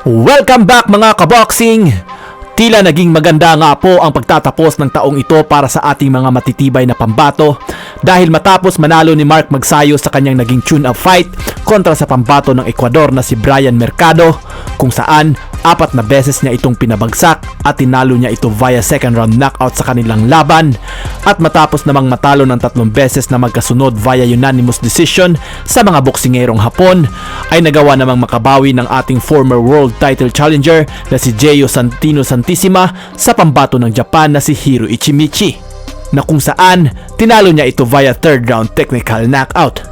Welcome back mga kaboxing! Tila naging maganda nga po ang pagtatapos ng taong ito para sa ating mga matitibay na pambato dahil matapos manalo ni Mark Magsayo sa kanyang naging tune-up fight kontra sa pambato ng Ecuador na si Brian Mercado kung saan apat na beses niya itong pinabagsak at tinalo niya ito via second round knockout sa kanilang laban at matapos namang matalo ng tatlong beses na magkasunod via unanimous decision sa mga boksingerong Hapon ay nagawa namang makabawi ng ating former world title challenger na si Jeyo Santino Santissima sa pambato ng Japan na si Hiro Ichimichi na kung saan tinalo niya ito via third round technical knockout.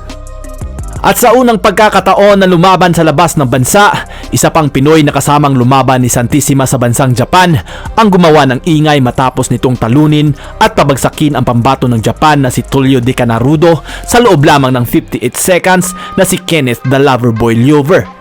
At sa unang pagkakataon na lumaban sa labas ng bansa, isa pang Pinoy na kasamang lumaban ni Santissima sa bansang Japan ang gumawa ng ingay matapos nitong talunin at pabagsakin ang pambato ng Japan na si Tulio De Canarudo sa loob lamang ng 58 seconds na si Kenneth the Loverboy Lover.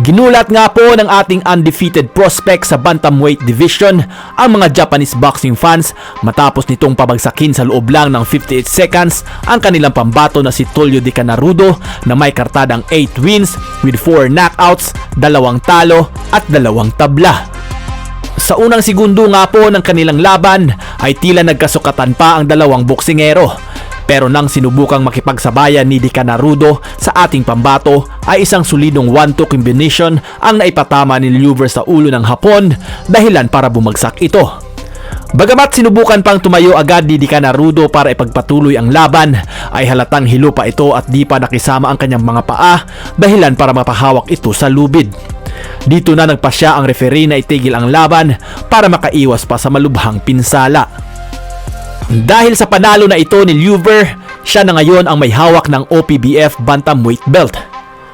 Ginulat nga po ng ating undefeated prospect sa bantamweight division ang mga Japanese boxing fans matapos nitong pabagsakin sa loob lang ng 58 seconds ang kanilang pambato na si Tulio De Canarudo na may kartadang 8 wins with 4 knockouts, dalawang talo at dalawang tabla. Sa unang segundo nga po ng kanilang laban ay tila nagkasukatan pa ang dalawang boksingero. Pero nang sinubukang makipagsabayan ni Di Canarudo sa ating pambato ay isang solidong 1-2 combination ang naipatama ni Luver sa ulo ng Hapon dahilan para bumagsak ito. Bagamat sinubukan pang tumayo agad ni Di Canarudo para ipagpatuloy ang laban, ay halatang hilo pa ito at di pa nakisama ang kanyang mga paa dahilan para mapahawak ito sa lubid. Dito na nagpasya ang referee na itigil ang laban para makaiwas pa sa malubhang pinsala. Dahil sa panalo na ito ni Luver, siya na ngayon ang may hawak ng OPBF Bantamweight Belt.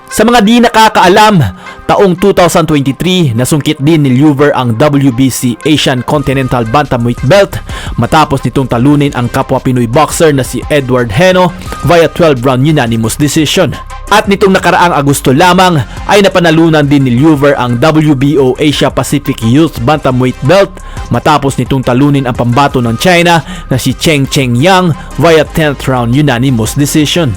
Sa mga di nakakaalam, taong 2023 nasungkit din ni Luver ang WBC Asian Continental Bantamweight Belt matapos nitong talunin ang kapwa Pinoy boxer na si Edward Heno via 12 round unanimous decision. At nitong nakaraang Agosto lamang ay napanalunan din ni Luver ang WBO Asia Pacific Youth Bantamweight Belt matapos nitong talunin ang pambato ng China na si Cheng Cheng Yang via 10th round unanimous decision.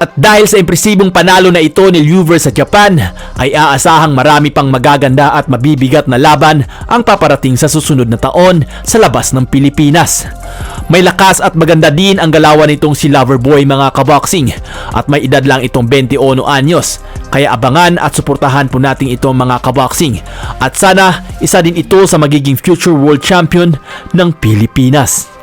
At dahil sa impresibong panalo na ito ni Luver sa Japan, ay aasahang marami pang magaganda at mabibigat na laban ang paparating sa susunod na taon sa labas ng Pilipinas. May lakas at maganda din ang galawan nitong si Loverboy mga kaboxing at may edad lang itong 21 anyos. Kaya abangan at suportahan po natin itong mga kaboxing. At sana isa din ito sa magiging future world champion ng Pilipinas.